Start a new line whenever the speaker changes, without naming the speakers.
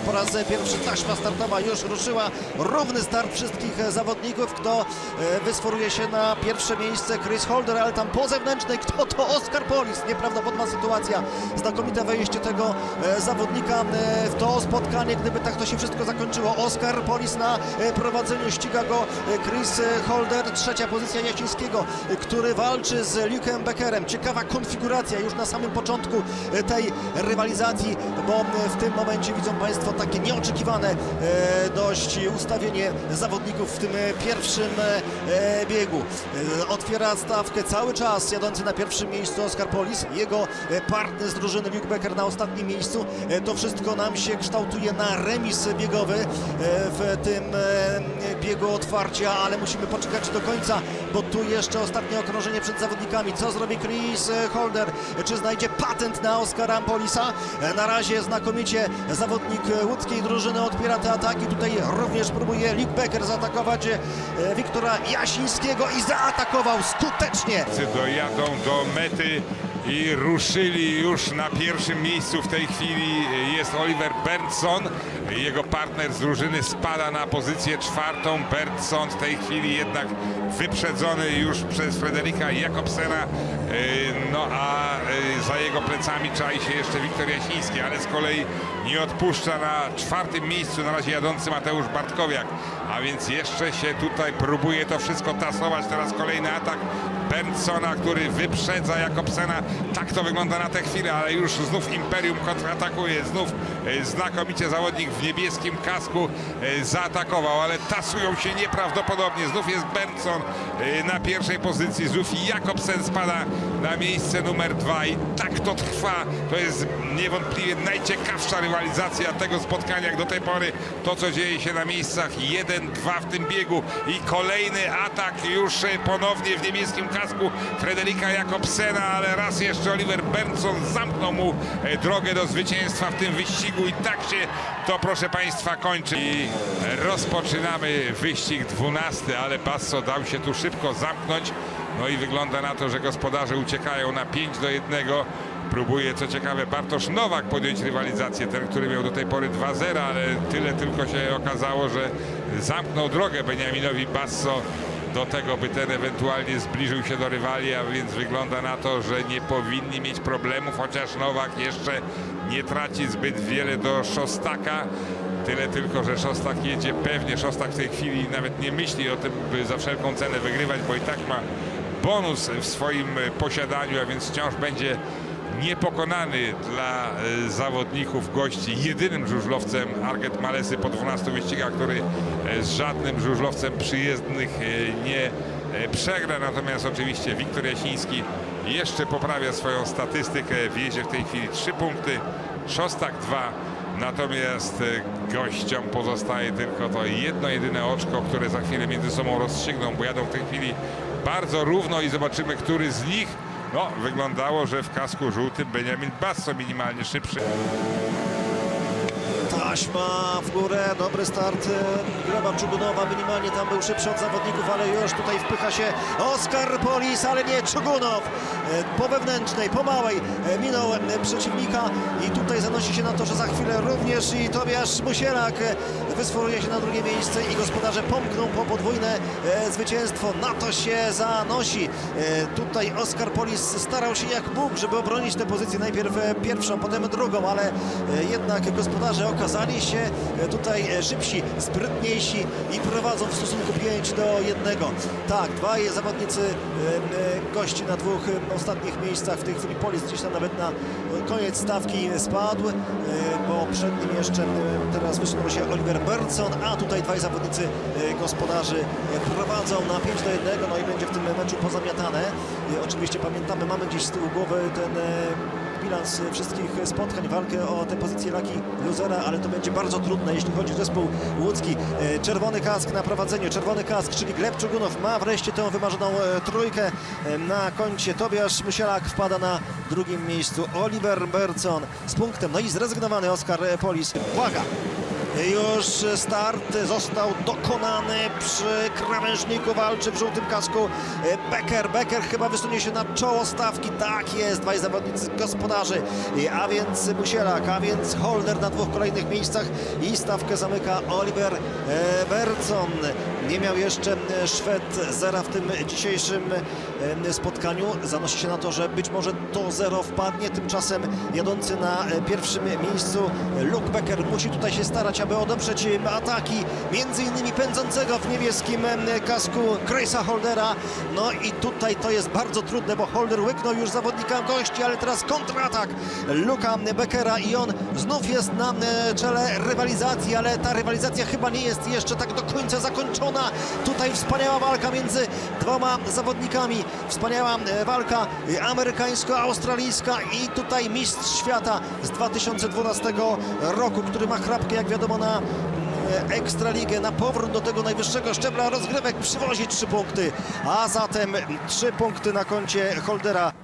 po raz pierwszy taśma startowa już ruszyła. Równy start wszystkich zawodników. Kto e, wysforuje się na pierwsze miejsce? Chris Holder, ale tam po zewnętrznej kto to? Oskar Polis. Nieprawdopodobna sytuacja. Znakomite wejście tego e, zawodnika e, w to spotkanie, gdyby tak to się wszystko zakończyło. Oskar Polis na prowadzeniu ściga go Chris Holder. Trzecia pozycja Jasińskiego, e, który walczy z Luke'em Beckerem. Ciekawa konfiguracja już na samym początku tej rywalizacji, bo w tym momencie widzą Państwo takie nieoczekiwane e, dość ustawienie zawodników w tym e, pierwszym e, biegu. Otwiera stawkę cały czas jadący na pierwszym miejscu Oskar Polis, jego partner z drużyny Luke Becker na ostatnim miejscu. To wszystko nam się kształtuje na remis biegowy w tym biegu otwarcia, ale musimy poczekać do końca, bo tu jeszcze ostatnie okrążenie przed zawodnikami. Co zrobi Chris Holder? Czy znajdzie patent na Oskara Polisa? Na razie znakomicie zawodnik łódzkiej drużyny odpiera te ataki. Tutaj również próbuje Luke Becker zaatakować e, Wiktora Jasińskiego i zaatakował skutecznie.
Dojadą do mety i ruszyli już na pierwszym miejscu. W tej chwili jest Oliver Berndson. Jego partner z drużyny spada na pozycję czwartą. Berndson w tej chwili jednak wyprzedzony już przez Frederika Jakobsena. Yy, No a yy, za jego plecami czai się jeszcze Wiktor Jasiński, ale z kolei nie odpuszcza na czwartym miejscu na razie jadący Mateusz Bartkowiak. A więc jeszcze się tutaj próbuje to wszystko tasować. Teraz kolejny atak Berndsona, który wyprzedza Jakobsena. Tak to wygląda na tę chwilę, ale już znów Imperium kontratakuje. Znów e, znakomicie zawodnik w niebieskim kasku e, zaatakował, ale tasują się nieprawdopodobnie. Znów jest Berndson e, na pierwszej pozycji, znów Jakobsen spada na miejsce numer dwa i tak to trwa. To jest niewątpliwie najciekawsza rywalizacja tego spotkania jak do tej pory. To, co dzieje się na miejscach 1-2 w tym biegu i kolejny atak już ponownie w niebieskim kasku Frederika Jakobsena, ale raz jeszcze Oliver Berndson zamknął mu e, drogę do zwycięstwa w tym wyścigu i tak się to proszę Państwa kończy. I rozpoczynamy wyścig 12, ale Basso dał się tu szybko zamknąć. No i wygląda na to, że gospodarze uciekają na 5 do 1. Próbuje, co ciekawe, Bartosz Nowak podjąć rywalizację, ten, który miał do tej pory 2-0, ale tyle tylko się okazało, że zamknął drogę Beniaminowi Basso do tego, by ten ewentualnie zbliżył się do rywali, a więc wygląda na to, że nie powinni mieć problemów, chociaż Nowak jeszcze nie traci zbyt wiele do Szostaka. Tyle tylko, że Szostak jedzie pewnie. Szostak w tej chwili nawet nie myśli o tym, by za wszelką cenę wygrywać, bo i tak ma bonus w swoim posiadaniu, a więc wciąż będzie niepokonany dla e, zawodników gości jedynym żużlowcem Arget Malesy po 12 wyścigach, który e, z żadnym żużlowcem przyjezdnych e, nie przegra. Natomiast oczywiście Wiktor Jasiński jeszcze poprawia swoją statystykę. Wjedzie w tej chwili 3 punkty, Szostak 2. Natomiast gościom pozostaje tylko to jedno, jedyne oczko, które za chwilę między sobą rozstrzygną, bo jadą w tej chwili bardzo równo i zobaczymy, który z nich no, wyglądało, że w kasku żółtym Benjamin Basso minimalnie szybszy.
Taśma w górę, dobry start e, Gleba Czugunowa, minimalnie tam był szybszy od zawodników, ale już tutaj wpycha się Oskar Polis, ale nie Czugunow. E, Po wewnętrznej, po małej e, minął przeciwnika i tutaj zanosi się na to, że za chwilę również i Tobiasz Musielak wysforuje się na drugie miejsce i gospodarze pomkną po podwójne zwycięstwo. Na to się zanosi. Tutaj Oskar Polis starał się jak mógł, żeby obronić tę pozycję najpierw pierwszą, potem drugą, ale jednak gospodarze okazali się e, tutaj e, szybsi, sprytniejsi i prowadzą w stosunku 5 do 1. Tak, dwaj zawodnicy e, gości na dwóch ostatnich miejscach. W tej chwili Polis gdzieś tam nawet na koniec stawki spadł, bo przed nim jeszcze teraz wysunął się Oliver Berndson, a tutaj dwaj zawodnicy gospodarzy prowadzą na 5 do 1, no i będzie w tym meczu pozamiatane. Oczywiście pamiętamy, mamy gdzieś z tyłu głowy ten bilans wszystkich spotkań, walkę o tę pozycję Laki Luzera, ale to będzie bardzo trudne, jeśli chodzi o zespół łódzki. E, Czerwony kask na prowadzeniu, czerwony kask, czyli Gleb Czugunow ma wreszcie tę wymarzoną e, trójkę e, na koncie. Tobiasz Musielak wpada na drugim miejscu. Oliver Bercon z punktem, no i zrezygnowany Oskar Polis. Uwaga! Już start został dokonany przy krawężniku, walczy w żółtym kasku Becker. Becker chyba wysunie się na czoło stawki. Tak jest, dwaj zawodnicy gospodarzy, a więc Musielak, a więc Holder na dwóch kolejnych miejscach i stawkę zamyka Oliver e, Berson. Nie miał jeszcze e, Szwed zera w tym dzisiejszym e, spotkaniu. Zanosi się na to, że być może to zero wpadnie. Tymczasem jadący na e, pierwszym miejscu Luke Becker musi tutaj się starać, aby odeprzeć ataki między innymi pędzącego w niebieskim kasku Grace'a Holdera. No i tutaj to jest bardzo trudne, bo Holder łyknął już zawodnika gości, ale teraz kontratak Luka Beckera i on znów jest na czele rywalizacji, ale ta rywalizacja chyba nie jest jeszcze tak do końca zakończona. Tutaj wspaniała walka między dwoma zawodnikami. Wspaniała e, walka amerykańsko-australijska i tutaj mistrz świata z 2012 roku, który ma chrapkę, jak wiadomo, na e, Ekstraligę, na powrót do tego najwyższego szczebla rozgrywek przywozi trzy punkty, a zatem trzy punkty na koncie Holdera.